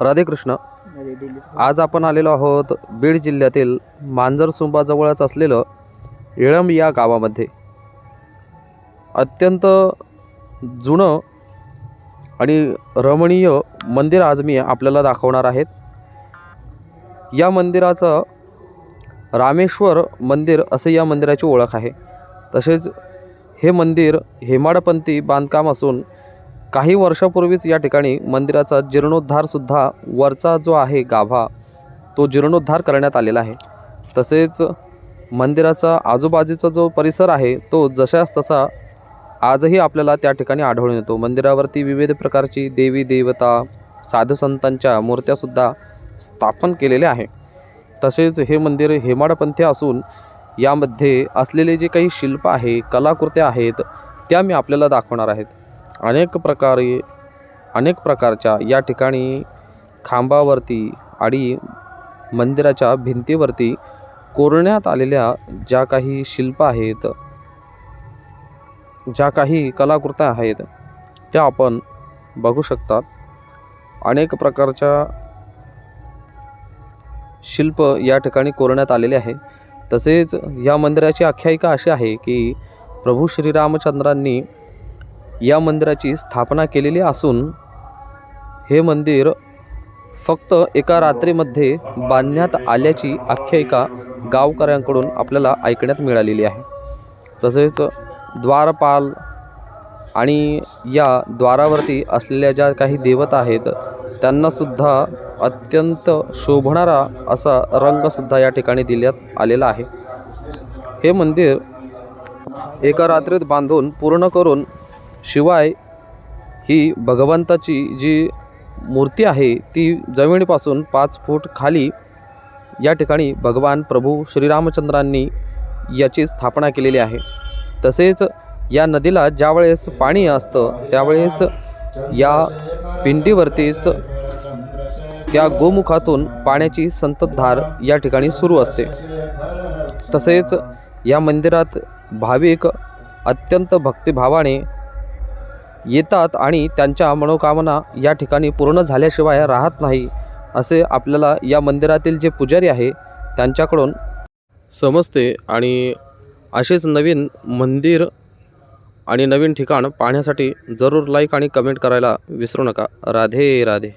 राधेकृष्ण. आज आपण आलेलो आहोत बीड जिल्ह्यातील मांजरसुंबाजवळच असलेलं इळंब या गावामध्ये. अत्यंत जुनं आणि रमणीय मंदिर आज मी आपल्याला दाखवणार आहेत. या मंदिराचं रामेश्वर मंदिर असे या मंदिराची ओळख आहे. तसेच हे मंदिर हेमाडपंथी बांधकाम असून काही वर्षापूर्वीच या ठिकाणी मंदिराचा जीर्णोद्धारसुद्धा वरचा जो आहे गाभा तो जीर्णोद्धार करण्यात आलेला आहे. तसेच मंदिराचा आजूबाजूचा जो परिसर आहे तो जशास तसा आजही आपल्याला त्या ठिकाणी आढळून येतो. मंदिरावरती विविध प्रकारची देवी देवता साधुसंतांच्या मूर्त्यासुद्धा स्थापन केलेल्या आहे तसेच हे मंदिर हेमाडपंथी असून यामध्ये असलेले जे काही शिल्प आहे कलाकृत्या आहेत त्या मी आपल्याला दाखवणार आहेत. अनेक प्रकारे अनेक प्रकारच्या या ठिकाणी खांबावरती आणि मंदिराच्या भिंतीवरती कोरण्यात आलेल्या ज्या काही शिल्प आहेत ज्या काही कलाकृत्या आहेत त्या आपण बघू शकतात. अनेक प्रकारच्या शिल्प या ठिकाणी कोरण्यात आलेले आहे. तसेच या मंदिराची आख्यायिका अशी आहे की प्रभू श्रीरामचंद्रांनी या मंदिराची स्थापना केलेली असून हे मंदिर फक्त एका रात्रीमध्ये बांधण्यात आल्याची आख्यायिका गावकऱ्यांकडून आपल्याला ऐकण्यात मिळालेली आहे. तसेच द्वारपाल आणि या द्वारावरती असलेल्या ज्या काही देवता आहेत त्यांनासुद्धा अत्यंत शोभणारा असा रंगसुद्धा या ठिकाणी देण्यात आलेला आहे. हे मंदिर एका रात्रीत बांधून पूर्ण करून शिवाय ही भगवंताची जी मूर्ती आहे ती जमिनीपासून पाच फूट खाली या ठिकाणी भगवान प्रभू श्रीरामचंद्रांनी याची स्थापना केलेली आहे. तसेच या नदीला ज्यावेळेस पाणी असतं त्यावेळेस या पिंडीवरतीच त्या गोमुखातून पाण्याची संततधार या ठिकाणी सुरू असते. तसेच या मंदिरात भाविक अत्यंत भक्तिभावाने येतात आणि त्यांच्या मनोकामना या ठिकाणी पूर्ण झाल्याशिवाय राहत नाही असे आपल्याला या मंदिरातील जे पुजारी आहे त्यांच्याकडून समजते आणि असेच नवीन मंदिर आणि नवीन ठिकाण पाहण्यासाठी जरूर लाईक आणि कमेंट करायला विसरू नका. राधे राधे.